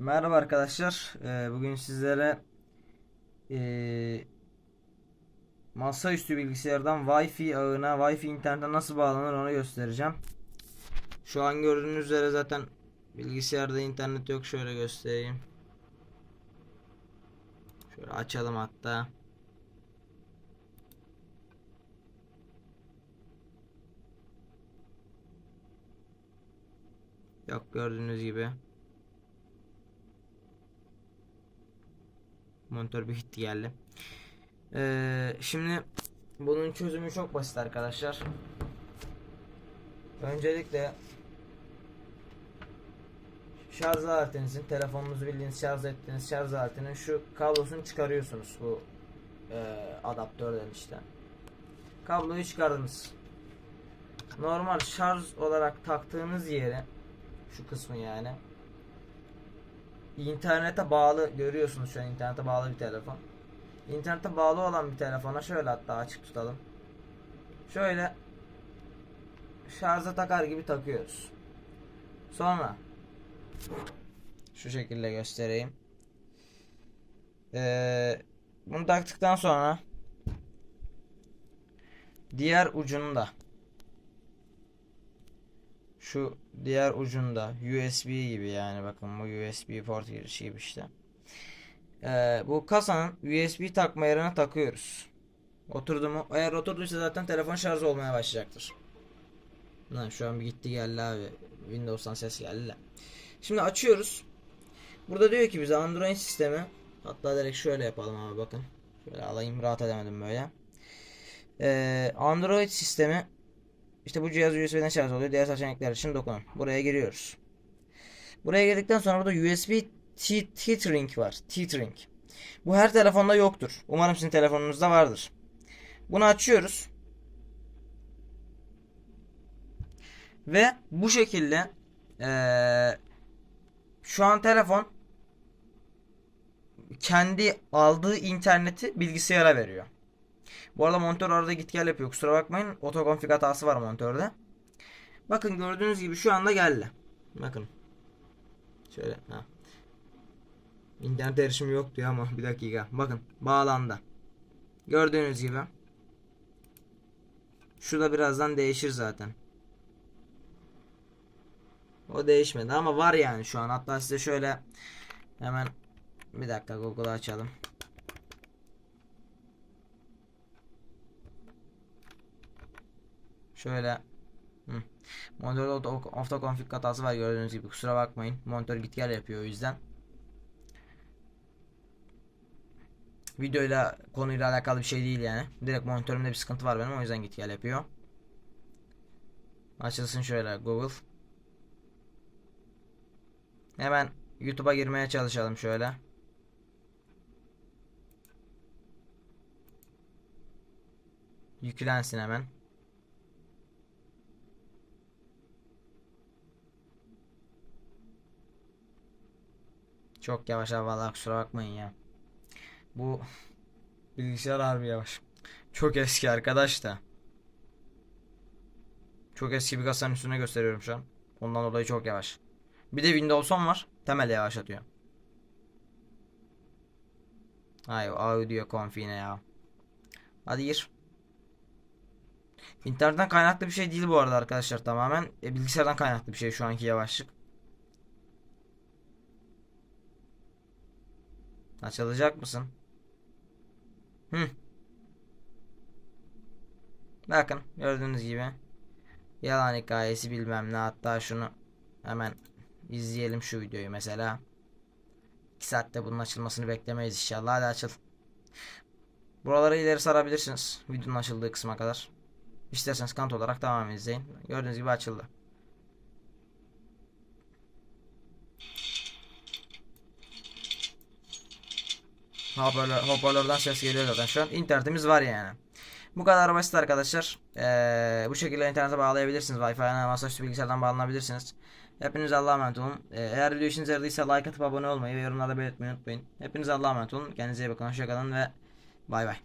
Merhaba arkadaşlar. Ee, bugün sizlere ee, masaüstü bilgisayardan Wi-Fi ağına, Wi-Fi internete nasıl bağlanır onu göstereceğim. Şu an gördüğünüz üzere zaten bilgisayarda internet yok. Şöyle göstereyim. Şöyle açalım hatta. Yok gördüğünüz gibi. Monitör bir gitti geldi. Ee, şimdi bunun çözümü çok basit arkadaşlar. Öncelikle şarj aletinizin telefonunuzu bildiğiniz şarj ettiğiniz şarj aletinin şu kablosunu çıkarıyorsunuz bu e, adaptörden işte. Kabloyu çıkardınız. Normal şarj olarak taktığınız yere şu kısmı yani internete bağlı görüyorsunuz şu an internete bağlı bir telefon. İnternete bağlı olan bir telefona şöyle hatta açık tutalım. Şöyle şarja takar gibi takıyoruz. Sonra şu şekilde göstereyim. Ee, bunu taktıktan sonra diğer ucunda şu diğer ucunda USB gibi yani bakın bu USB port girişi gibi işte. Ee, bu kasanın USB takma yerine takıyoruz. Oturdu mu? Eğer oturduysa zaten telefon şarj olmaya başlayacaktır. Ha, şu an bir gitti geldi abi. Windows'tan ses geldi de. Şimdi açıyoruz. Burada diyor ki bize Android sistemi hatta direkt şöyle yapalım abi bakın. Şöyle alayım rahat edemedim böyle. Ee, Android sistemi işte bu cihaz USB'den şarj oluyor. Diğer seçenekler için dokunun. Buraya giriyoruz. Buraya girdikten sonra burada USB T- Tethering var. Tethering. Bu her telefonda yoktur. Umarım sizin telefonunuzda vardır. Bunu açıyoruz. Ve bu şekilde eee, şu an telefon kendi aldığı interneti bilgisayara veriyor. Bu arada monitör arada git gel yapıyor. Kusura bakmayın. Otokonfig hatası var monitörde. Bakın gördüğünüz gibi şu anda geldi. Bakın. Şöyle. Ha. İnternet erişimi yok diyor ama bir dakika. Bakın bağlandı. Gördüğünüz gibi. Şu da birazdan değişir zaten. O değişmedi ama var yani şu an. Hatta size şöyle hemen bir dakika Google'ı açalım. Şöyle Hı. Monitörde auto config hatası var gördüğünüz gibi kusura bakmayın. Monitör git gel yapıyor o yüzden. Videoyla konuyla alakalı bir şey değil yani. Direkt monitörümde bir sıkıntı var benim o yüzden git gel yapıyor. Açılsın şöyle Google. Hemen YouTube'a girmeye çalışalım şöyle. Yüklensin hemen. Çok yavaş abi vallahi kusura bakmayın ya. Bu bilgisayar harbi yavaş. Çok eski arkadaş da. Çok eski bir kasanın üstüne gösteriyorum şu an. Ondan dolayı çok yavaş. Bir de Windows 10 var. Temel yavaşlatıyor. Ay audio config ne ya. Hadi gir. İnternetten kaynaklı bir şey değil bu arada arkadaşlar tamamen. E, bilgisayardan kaynaklı bir şey şu anki yavaşlık. Açılacak mısın? Hı. Bakın gördüğünüz gibi. Yalan hikayesi bilmem ne hatta şunu hemen izleyelim şu videoyu mesela. 2 saatte bunun açılmasını beklemeyiz inşallah. Hadi açıl. Buraları ileri sarabilirsiniz. Videonun açıldığı kısma kadar. İsterseniz kant olarak devam izleyin. Gördüğünüz gibi açıldı. Hoparlör, hoparlörden ses geliyor zaten şu an. İnternetimiz var yani. Bu kadar basit arkadaşlar. Ee, bu şekilde internete bağlayabilirsiniz. Wi-Fi'den, masaüstü bilgisayardan bağlanabilirsiniz. Hepiniz Allah'a emanet olun. Ee, eğer video işinize yaradıysa like atıp abone olmayı ve yorumlarda belirtmeyi unutmayın. Hepiniz Allah'a emanet olun. Kendinize iyi bakın. Hoşçakalın ve bay bay.